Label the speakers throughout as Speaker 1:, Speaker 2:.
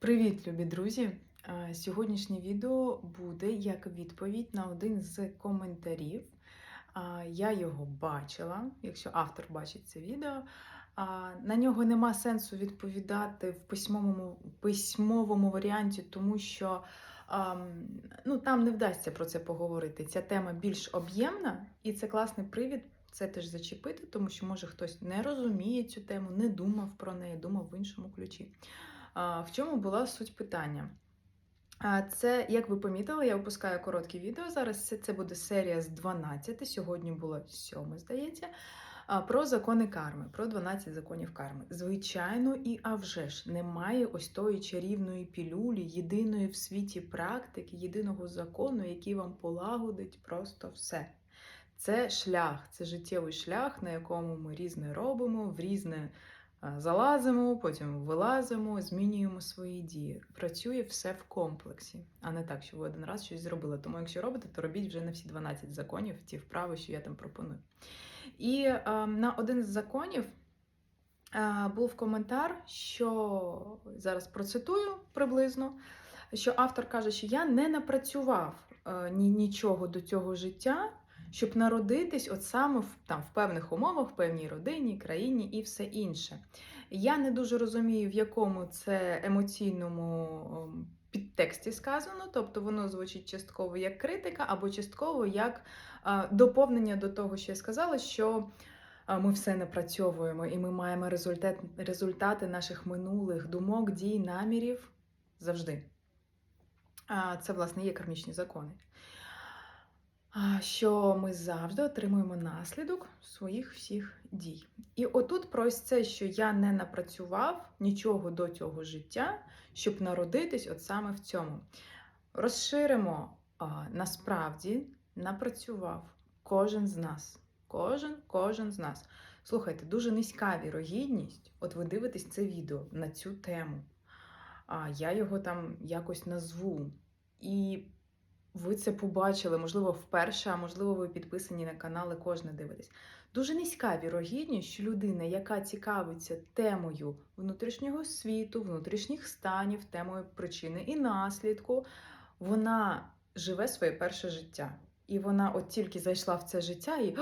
Speaker 1: Привіт, любі друзі! Сьогоднішнє відео буде як відповідь на один з коментарів. Я його бачила, якщо автор бачить це відео. На нього нема сенсу відповідати в письмовому, письмовому варіанті, тому що ну, там не вдасться про це поговорити. Ця тема більш об'ємна, і це класний привід це теж зачепити, тому що може хтось не розуміє цю тему, не думав про неї, думав в іншому ключі. В чому була суть питання? Це, як ви помітили, я випускаю короткі відео. Зараз це, буде серія з 12, сьогодні було 7, здається. Про закони карми, про 12 законів карми. Звичайно, і а вже ж немає ось тої чарівної пілюлі, єдиної в світі практики, єдиного закону, який вам полагодить просто все. Це шлях, це життєвий шлях, на якому ми різне робимо, в різне залазимо, потім вилазимо, змінюємо свої дії. Працює все в комплексі, а не так, що ви один раз щось зробили. Тому, якщо робите, то робіть вже на всі 12 законів, ті вправи, що я там пропоную. І а, на один з законів був коментар, що зараз процитую приблизно, що автор каже, що я не напрацював е, ні, нічого до цього життя щоб народитись от саме в там в певних умовах, в певній родині, країні і все інше. Я не дуже розумію, в якому це емоційному ем, підтексті сказано, тобто воно звучить частково як критика, або частково як а, доповнення до того, що я сказала, що ми все напрацьовуємо і ми маємо результат, результати наших минулих думок, дій, намірів завжди. А, Це, власне, є кармічні закони що ми завжди отримуємо наслідок своїх всіх дій. І отут про це, що я не напрацював нічого до цього життя, щоб народитись от саме в цьому. Розширимо, а, насправді напрацював кожен з нас. Кожен, кожен з нас. Слухайте, дуже низька вірогідність. От ви дивитесь це відео на цю тему. А я його там якось назву. І ви це побачили, можливо, вперше, а можливо, ви підписані на канали, кожне дивитесь. Дуже низька вірогідність, що людина, яка цікавиться темою внутрішнього світу, внутрішніх станів, темою причини і наслідку, вона живе своє перше життя. І вона от тільки зайшла в це життя, і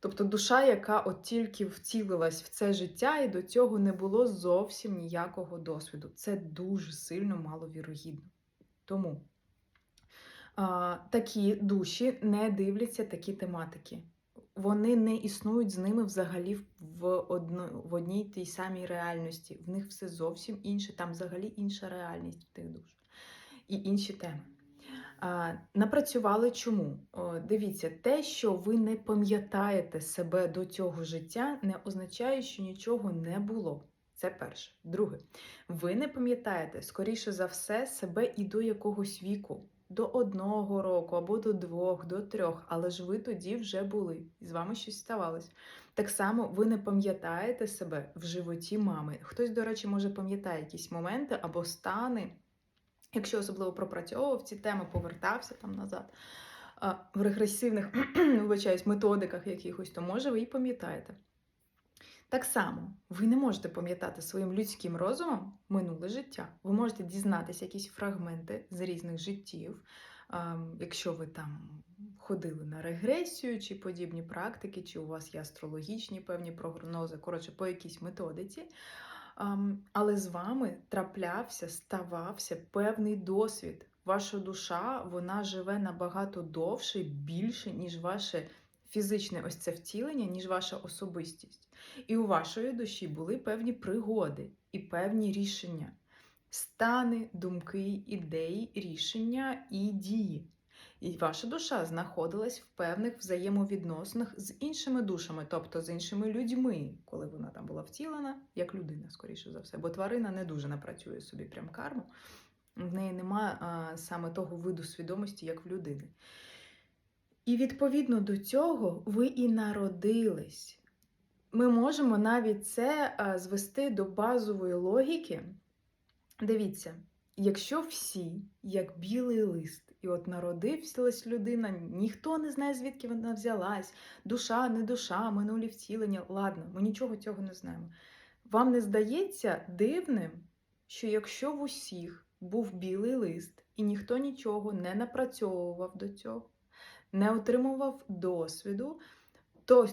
Speaker 1: тобто душа, яка от тільки вцілилась в це життя, і до цього не було зовсім ніякого досвіду. Це дуже сильно маловірогідно. Тому такі душі не дивляться такі тематики. Вони не існують з ними взагалі в одно, в одній тій самій реальності. В них все зовсім інше, там взагалі інша реальність в тих душ і інші теми. Напрацювали чому? Дивіться, те, що ви не пам'ятаєте себе до цього життя, не означає, що нічого не було. Це перше. Друге, ви не пам'ятаєте, скоріше за все, себе і до якогось віку до одного року, або до двох, до трьох, але ж ви тоді вже були, і з вами щось ставалось. Так само ви не пам'ятаєте себе в животі мами. Хтось, до речі, може пам'ятає якісь моменти або стани, якщо особливо пропрацьовував ці теми, повертався там назад. В регресивних вибачаюсь, методиках якихось, то може ви і пам'ятаєте. Так само, ви не можете пам'ятати своїм людським розумом минуле життя. Ви можете дізнатися якісь фрагменти з різних життів, якщо ви там ходили на регресію чи подібні практики, чи у вас є астрологічні певні прогнози, коротше, по якійсь методиці. Але з вами траплявся, ставався певний досвід. Ваша душа вона живе набагато довше, більше, ніж ваше фізичне ось це втілення, ніж ваша особистість. І у вашої душі були певні пригоди і певні рішення, стани, думки, ідеї, рішення і дії. І ваша душа знаходилась в певних взаємовідносинах з іншими душами, тобто з іншими людьми, коли вона там була втілена, як людина, скоріше за все. Бо тварина не дуже напрацює собі прям карму, в неї немає саме того виду свідомості, як в людини. І відповідно до цього ви і народились. Ми можемо навіть це звести до базової логіки. Дивіться, якщо всі, як білий лист, і от народилась людина, ніхто не знає, звідки вона взялась, душа, не душа, минулі втілення. Ладно, ми нічого цього не знаємо. Вам не здається дивним, що якщо в усіх був білий лист і ніхто нічого не напрацьовував до цього, не отримував досвіду, то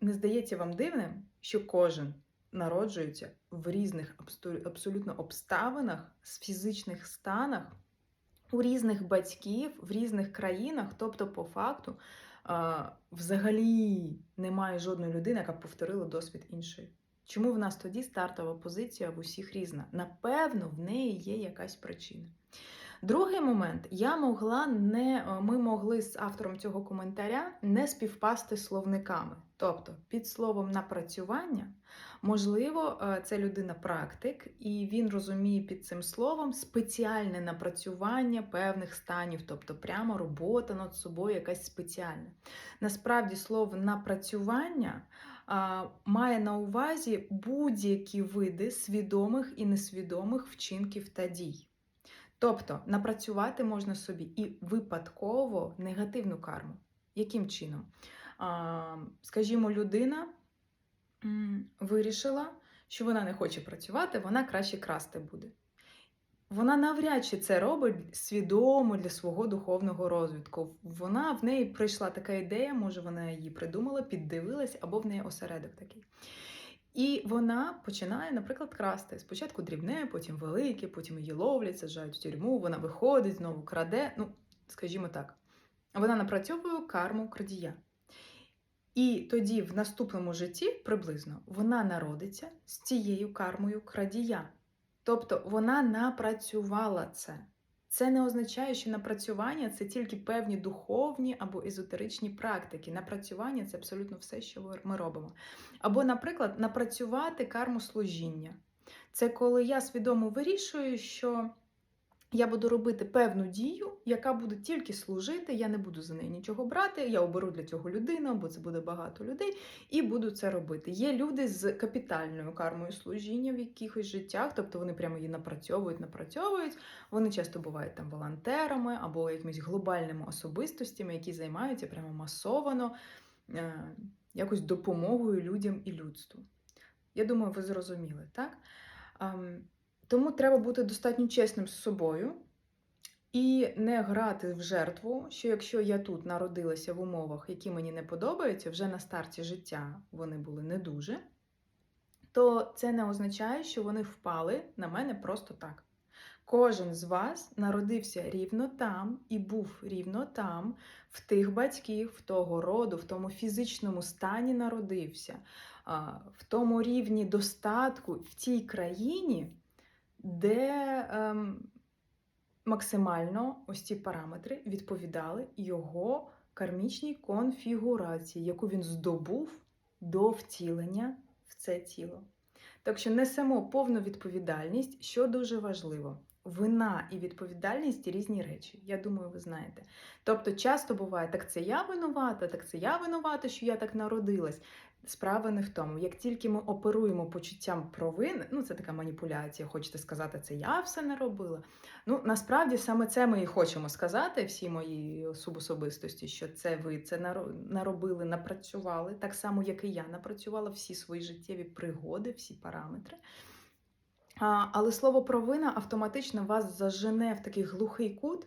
Speaker 1: не здається вам дивним, що кожен народжується в різних абсолютно обставинах, з фізичних станах, у різних батьків, в різних країнах, тобто, по факту, взагалі немає жодної людини, яка б повторила досвід іншої. Чому в нас тоді стартова позиція в усіх різна? Напевно, в неї є якась причина. Другий момент, я могла не, е, ми могли з автором цього коментаря не співпасти словниками. Тобто, під словом напрацювання, можливо, е, це людина практик, і він розуміє під цим словом спеціальне напрацювання певних станів, тобто прямо робота над собою якась спеціальна. Насправді, слово напрацювання має на увазі будь-які види свідомих і несвідомих вчинків та дій. Тобто напрацювати можна собі і випадково негативну карму. Яким чином? Скажімо, людина вирішила, що вона не хоче працювати, вона краще красти буде. Вона навряд чи це робить свідомо для свого духовного розвитку. Вона в неї прийшла така ідея, може вона її придумала, піддивилась, або в неї осередок такий. І вона починає, наприклад, красти. Спочатку дрібне, потім велике, потім її ловлять, саджають в тюрму, вона виходить, знову краде. Ну, скажімо так, вона напрацьовує карму крадія. І тоді, в наступному житті, приблизно, вона народиться з цією кармою крадія. Тобто вона напрацювала це. Це не означає, що напрацювання це тільки певні духовні або езотеричні практики. Напрацювання це абсолютно все, що ми робимо. Або, наприклад, напрацювати карму служіння. Це коли я свідомо вирішую, що я буду робити певну дію, яка буде тільки служити, я не буду за неї нічого брати, я оберу для цього людину, бо це буде багато людей, і буду це робити. Є люди з капітальною кармою служіння в якихось життях, тобто вони прямо її напрацьовують, напрацьовують. Вони часто бувають там волонтерами або якимись глобальними особистостями, які займаються прямо масовано е, якось допомогою людям і людству. Я думаю, ви зрозуміли, так? Ем, тому треба бути достатньо чесним з собою і не грати в жертву, що якщо я тут народилася в умовах, які мені не подобаються, вже на старті життя вони були не дуже, то це не означає, що вони впали на мене просто так. Кожен з вас народився рівно там і був рівно там, в тих батьків, в того роду, в тому фізичному стані народився, в тому рівні достатку в тій країні де ем, максимально ось ці параметри відповідали його кармічній конфігурації, яку він здобув до втілення в це тіло. Так що несемо повну відповідальність, що дуже важливо. Вина і відповідальність різні речі. Я думаю, ви знаєте. Тобто, часто буває, так це я винувата, так це я винувата, що я так народилась. Справа не в тому. Як тільки ми оперуємо почуттям провини, ну це така маніпуляція, хочете сказати, це я все не робила. Ну, насправді саме це ми і хочемо сказати, всі мої субособистості, що це ви це наробили, напрацювали, так само, як і я напрацювала всі свої життєві пригоди, всі параметри. А, Але слово провина автоматично вас зажене в такий глухий кут,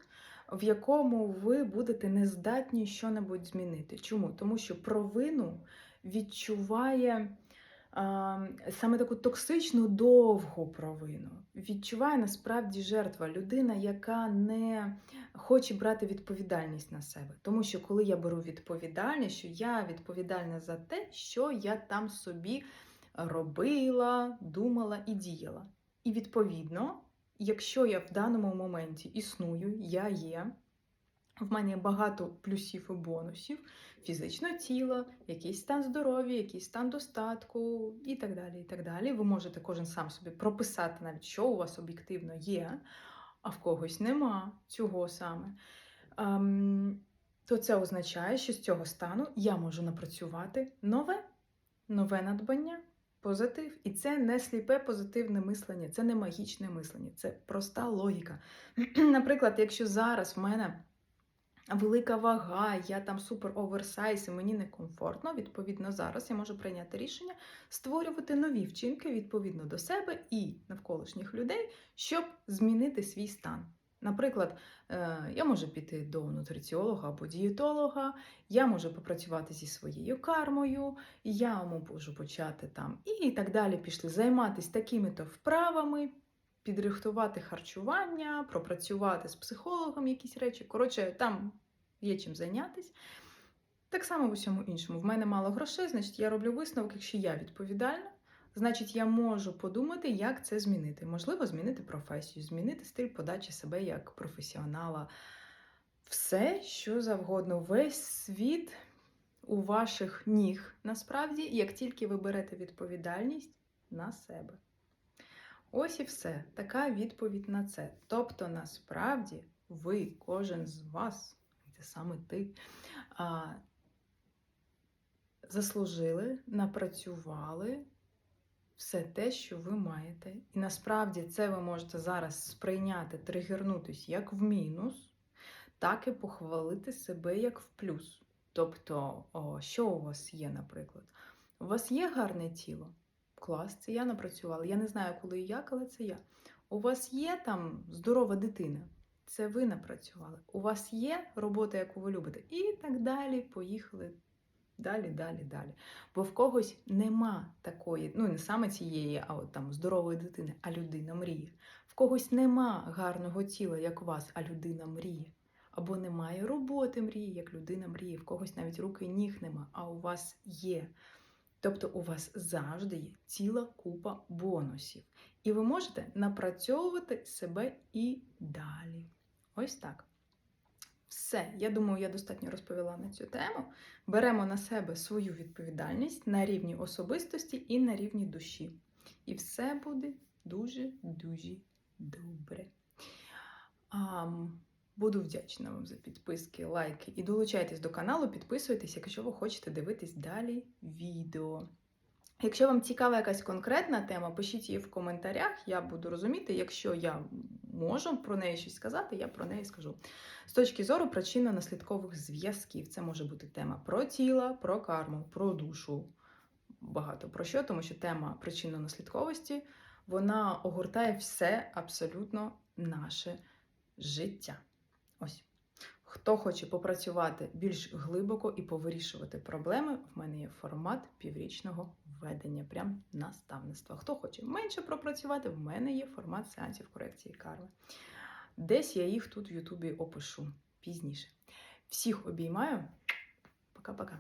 Speaker 1: в якому ви будете нездатні щонебудь змінити. Чому? Тому що провину відчуває а, саме таку токсичну довгу провину. Відчуває насправді жертва людина, яка не хоче брати відповідальність на себе. Тому що коли я беру відповідальність, що я відповідальна за те, що я там собі робила, думала і діяла. І відповідно, якщо я в даному моменті існую, я є. В мене є багато плюсів і бонусів, фізичне тіло, якийсь стан здоров'я, якийсь стан достатку і так далі. і так далі. Ви можете кожен сам собі прописати, навіть, що у вас об'єктивно є, а в когось нема цього саме. Ем, то це означає, що з цього стану я можу напрацювати нове, нове надбання, позитив. І це не сліпе позитивне мислення, це не магічне мислення, це проста логіка. Наприклад, якщо зараз в мене велика вага, я там супер оверсайз, і мені некомфортно. Відповідно, зараз я можу прийняти рішення створювати нові вчинки відповідно до себе і навколишніх людей, щоб змінити свій стан. Наприклад, е, я можу піти до нутриціолога або дієтолога, я можу попрацювати зі своєю кармою, я можу почати там і так далі пішли займатися такими-то вправами, підрихтувати харчування, пропрацювати з психологом якісь речі. Коротше, там є чим зайнятися. Так само в усьому іншому. В мене мало грошей, значить, я роблю висновок, якщо я відповідальна, значить, я можу подумати, як це змінити. Можливо, змінити професію, змінити стиль подачі себе як професіонала. Все, що завгодно, весь світ у ваших ніг, насправді, як тільки ви берете відповідальність на себе. Ось і все. Така відповідь на це. Тобто, насправді, ви, кожен з вас, це саме ти, заслужили, напрацювали все те, що ви маєте. І насправді це ви можете зараз сприйняти, тригернутись як в мінус, так і похвалити себе як в плюс. Тобто, що у вас є, наприклад? У вас є гарне тіло? Клас, це я напрацювала. Я не знаю, коли і як, але це я. У вас є там здорова дитина, це ви напрацювали. У вас є робота, яку ви любите, і так далі. Поїхали далі, далі, далі. Бо в когось нема такої, ну не саме цієї, а от там здорової дитини, а людина мріє. В когось нема гарного тіла, як у вас, а людина мріє. Або немає роботи мрії, як людина мріє, в когось навіть руки ніг нема, а у вас є. Тобто у вас завжди є ціла купа бонусів. І ви можете напрацьовувати себе і далі. Ось так. Все, я думаю, я достатньо розповіла на цю тему. Беремо на себе свою відповідальність на рівні особистості і на рівні душі. І все буде дуже-дуже добре. Ам, Буду вдячна вам за підписки, лайки і долучайтесь до каналу, підписуйтесь, якщо ви хочете дивитись далі відео. Якщо вам цікава якась конкретна тема, пишіть її в коментарях, я буду розуміти, якщо я можу про неї щось сказати, я про неї скажу. З точки зору причинно-наслідкових зв'язків, це може бути тема про тіло, про карму, про душу. Багато про що, тому що тема причинно-наслідковості вона огортає все абсолютно наше життя. Ось. Хто хоче попрацювати більш глибоко і повирішувати проблеми, в мене є формат піврічного введення, прям наставництва. Хто хоче менше пропрацювати, в мене є формат сеансів корекції карми. Десь я їх тут в Ютубі опишу пізніше. Всіх обіймаю. Пока-пока.